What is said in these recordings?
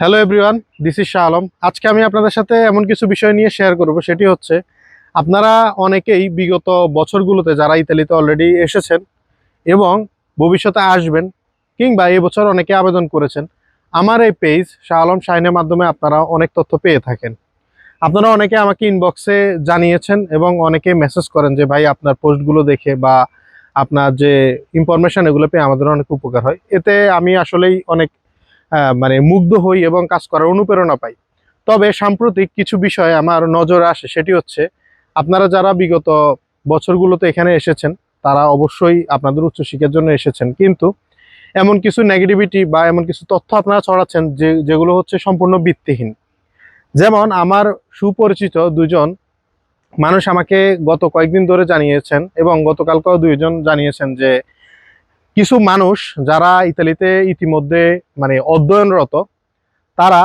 Hello everyone this is Shah Alam আজকে আমি আপনাদের সাথে এমন কিছু বিষয় নিয়ে শেয়ার করব, সেটি হচ্ছে আপনারা অনেকেই বিগত বছরগুলোতে যারা ইতালিতে অলরেডি এসেছেন এবং ভবিষ্যতে আসবেন কিংবা বছর অনেকে আবেদন করেছেন, আমার এই পেজ শাহ আলম শাহিনের মাধ্যমে আপনারা অনেক তথ্য পেয়ে থাকেন। আপনারা অনেকে আমাকে ইনবক্সে জানিয়েছেন এবং অনেকে মেসেজ করেন যে, ভাই, আপনার পোস্টগুলো দেখে বা আপনার যে ইনফরমেশন এগুলো পেয়ে আমাদের অনেক উপকার হয়। এতে আমি আসলেই অনেক মানে মুগ্ধ হই এবং কাজ করার অনুপ্রেরণা পাই। তবে সাম্প্রতিক কিছু বিষয় আমার নজরে আসে, সেটি হচ্ছে আপনারা যারা বিগত বছরগুলোতে এখানে এসেছেন, তারা অবশ্যই আপনাদের উচ্চশিক্ষার জন্য এসেছেন। কিন্তু এমন কিছু নেগেটিভিটি বা এমন কিছু তথ্য আপনারা ছড়াচ্ছেন যে, যেগুলো হচ্ছে সম্পূর্ণ ভিত্তিহীন। যেমন আমার সুপরিচিত দুজন মানুষ আমাকে গত কয়েকদিন ধরে জানিয়েছেন এবং গতকালকেও দুইজন জানিয়েছেন যে কিছু মানুষ যারা ইতালিতে ইতিমধ্যে মানে অধ্যয়নরত, তারা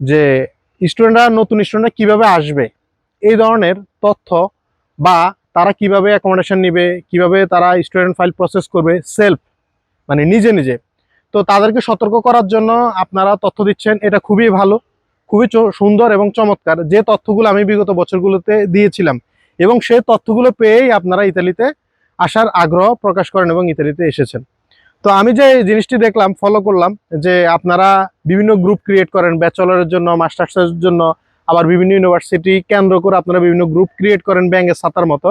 যে স্টুডেন্টরা নতুন স্টুডেন্টরা কীভাবে আসবে, এই ধরনের তথ্য বা তারা কীভাবে অ্যাকোমোডেশন নেবে, কীভাবে তারা স্টুডেন্ট ফাইল প্রসেস করবে সেলফ মানে নিজে নিজে। তো তাদেরকে সতর্ক করার জন্য আপনারা তথ্য দিচ্ছেন, এটা খুবই ভালো, খুবই সুন্দর এবং চমৎকার। যে তথ্যগুলো আমি বিগত বছরগুলোতে দিয়েছিলাম, এবং সেই তথ্যগুলো পেয়েই আপনারা ইতালিতে আসার আগ্রহ প্রকাশ করেন এবং ইতালিতে এসেছেন। তো আমি যে জিনিসটি দেখলাম ফলো করলাম যে আপনারা বিভিন্ন গ্রুপ ক্রিয়েট করেন ব্যাচেলরের জন্য মাস্টার্সের জন্য, আবার বিভিন্ন ইউনিভার্সিটি কেন্দ্র করে আপনারা বিভিন্ন গ্রুপ ক্রিয়েট করেন ব্যাঙ্গের ছাতার মতো,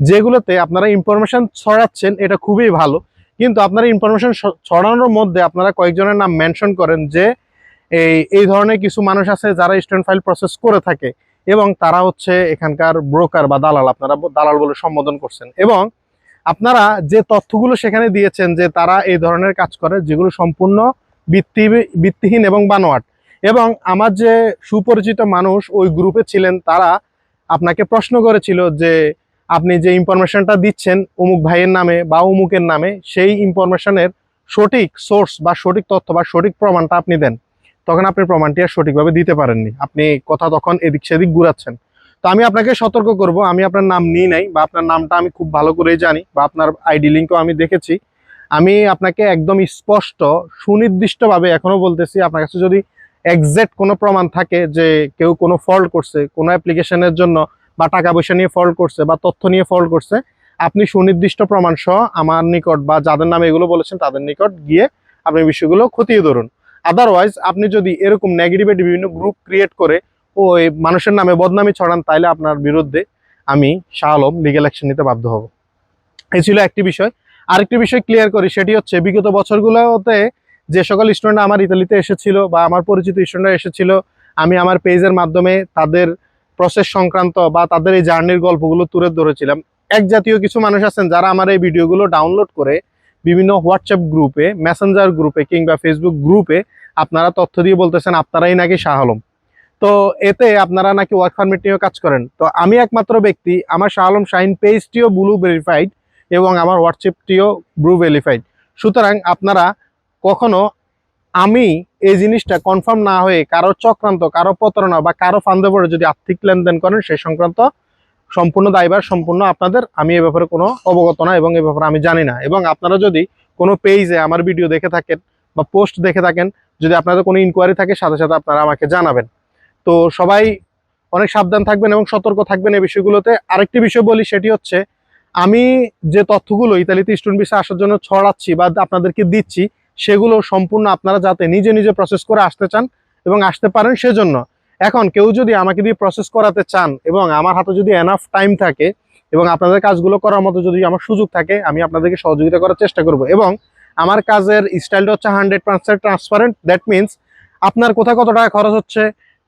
যেগুলোতে আপনারা ইনফরমেশন ছড়াচ্ছেন, এটা খুবই ভালো। কিন্তু আপনারা ইনফরমেশন ছড়ানোর মধ্যে আপনারা কয়েকজনের নাম মেনশন করেন যে, এই এই ধরনের কিছু মানুষ আছে যারা স্টুডেন্ট ফাইল প্রসেস করে থাকে এবং তারা হচ্ছে এখানকার ব্রোকার বা দালাল, আপনারা দালাল বলে সম্বোধন করছেন। এবং আপনারা যে তথ্যগুলো সেখানে দিয়েছেন যে তারা এই ধরনের কাজ করে, যেগুলো সম্পূর্ণ ভিত্তি ভিত্তিহীন এবং বানোয়াট। এবং আমার যে সুপরিচিত মানুষ ওই গ্রুপে ছিলেন, তারা আপনাকে প্রশ্ন করেছিল যে আপনি যে ইনফরমেশনটা দিচ্ছেন অমুক ভাইয়ের নামে বা অমুকের নামে, সেই ইনফরমেশনের সঠিক সোর্স বা সঠিক তথ্য বা সঠিক প্রমাণটা আপনি দেন। তখন আপনি প্রমাণটি আর সঠিকভাবে দিতে পারেননি। আপনি কথা তখন এদিক সেদিক ঘুরাচ্ছেন। তো আমি আপনাকে সতর্ক করব, আমি আপনার নাম নিই নাই বা আপনার নামটা আমি খুব ভালো করেই জানি বা আপনার আইডি লিঙ্কও আমি দেখেছি। আমি আপনাকে একদম স্পষ্ট, সুনির্দিষ্টভাবে এখনও বলতেছি, আপনার কাছে যদি এক্সাক্ট কোনো প্রমাণ থাকে যে কেউ কোনো ফল্ট করছে, কোনো অ্যাপ্লিকেশনের জন্য বা টাকা পয়সা নিয়ে ফল্ট করছে বা তথ্য নিয়ে ফল্ট করছে, আপনি সুনির্দিষ্ট প্রমাণ সহ আমার নিকট বা যাদের নামে এগুলো বলেছেন তাদের নিকট গিয়ে আপনি বিষয়গুলো খতিয়ে ধরুন। আদারওয়াইজ আপনি যদি এরকম নেগেটিভিটি বিভিন্ন গ্রুপ ক্রিয়েট করে ওই মানুষের নামে বদনামি ছড়ান তাইলে আপনার বিরুদ্ধে আমি শাহ আলম লিগেল অ্যাকশন নিতে বাধ্য হব। এই ছিল একটি বিষয়। আরেকটি বিষয় ক্লিয়ার করি, সেটি হচ্ছে বিগত বছরগুলোতে যে সকল স্টুডেন্ট আমার ইতালিতে এসেছিল বা আমার পরিচিত স্টুডেন্টরা এসেছিল, আমি আমার পেজের মাধ্যমে তাদের প্রসেস সংক্রান্ত বা তাদের এই জার্নির গল্পগুলো তুলে ধরেছিলাম। এক জাতীয় কিছু মানুষ আছেন যারা আমার এই ভিডিওগুলো ডাউনলোড করে বিভিন্ন হোয়াটসঅ্যাপ গ্রুপে মেসেঞ্জার গ্রুপে কিংবা ফেসবুক গ্রুপে আপনারা তথ্য দিয়ে বলতেছেন, আপনারাই নাকি শাহ আলম। তো এতে আপনারা নাকি ওয়ার্ক পারমিট নিয়েও কাজ করেন। তো আমি একমাত্র ব্যক্তি, আমার শাহ আলম শাহিন পেজটিও ব্লু ভেরিফাইড এবং আমার হোয়াটসঅ্যাপটিও ব্লু ভেরিফাইড সুতরাং আপনারা কখনো আমি এই জিনিসটা কনফার্ম না হয়ে কারও চক্রান্ত, কারও প্রতারণা বা কারও ফান্দে পড়ে যদি আর্থিক লেনদেন করেন, সেই সংক্রান্ত সম্পূর্ণ দায়ভার সম্পূর্ণ আপনাদের আমি এ ব্যাপারে কোনো অবগত না এবং এ ব্যাপারে আমি জানি না। এবং আপনারা যদি কোনো পেজে আমার ভিডিও দেখে থাকেন বা পোস্ট দেখে থাকেন, যদি আপনাদের কোনো ইনকোয়ারি থাকে, সাথে সাথে আপনারা আমাকে জানাবেন। তো সবাই অনেক সাবধান থাকবেন এবং সতর্ক থাকবেন এই বিষয়গুলোতে। আরেকটি বিষয় বলি, সেটি হচ্ছে আমি যে তথ্যগুলো ইতালিতে স্টুডেন্ট ভিসা আসার জন্য ছড়াচ্ছি বা আপনাদেরকে দিচ্ছি, সেগুলো সম্পূর্ণ আপনারা যাতে নিজে নিজে প্রসেস করে আসতে চান এবং আসতে পারেন সেজন্য। এখন কেউ যদি আমাকে দিয়ে প্রসেস করাতে চান এবং আমার হাতে যদি এনাফ টাইম থাকে এবং আপনাদের কাজগুলো করার মতো যদি আমার সুযোগ থাকে, আমি আপনাদেরকে সহযোগিতা করার চেষ্টা করব। এবং আমার কাজের স্টাইলটা হচ্ছে hundred percent transparent that means আপনার কোথায় কত টাকা খরচ হচ্ছে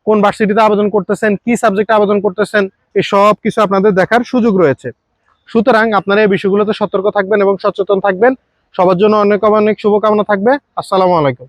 কোন ভার্সিটিতে আবেদন করতেছেন, কি সাবজেক্টে আবেদন করতেছেন, এই সব কিছু আপনাদের দেখার সুযোগ রয়েছে। সুতরাং আপনারা এই বিষয়গুলোতে সতর্ক থাকবেন এবং সচেতন থাকবেন। সবার জন্য অনেক অনেক শুভকামনা থাকবে। আসসালামু আলাইকুম।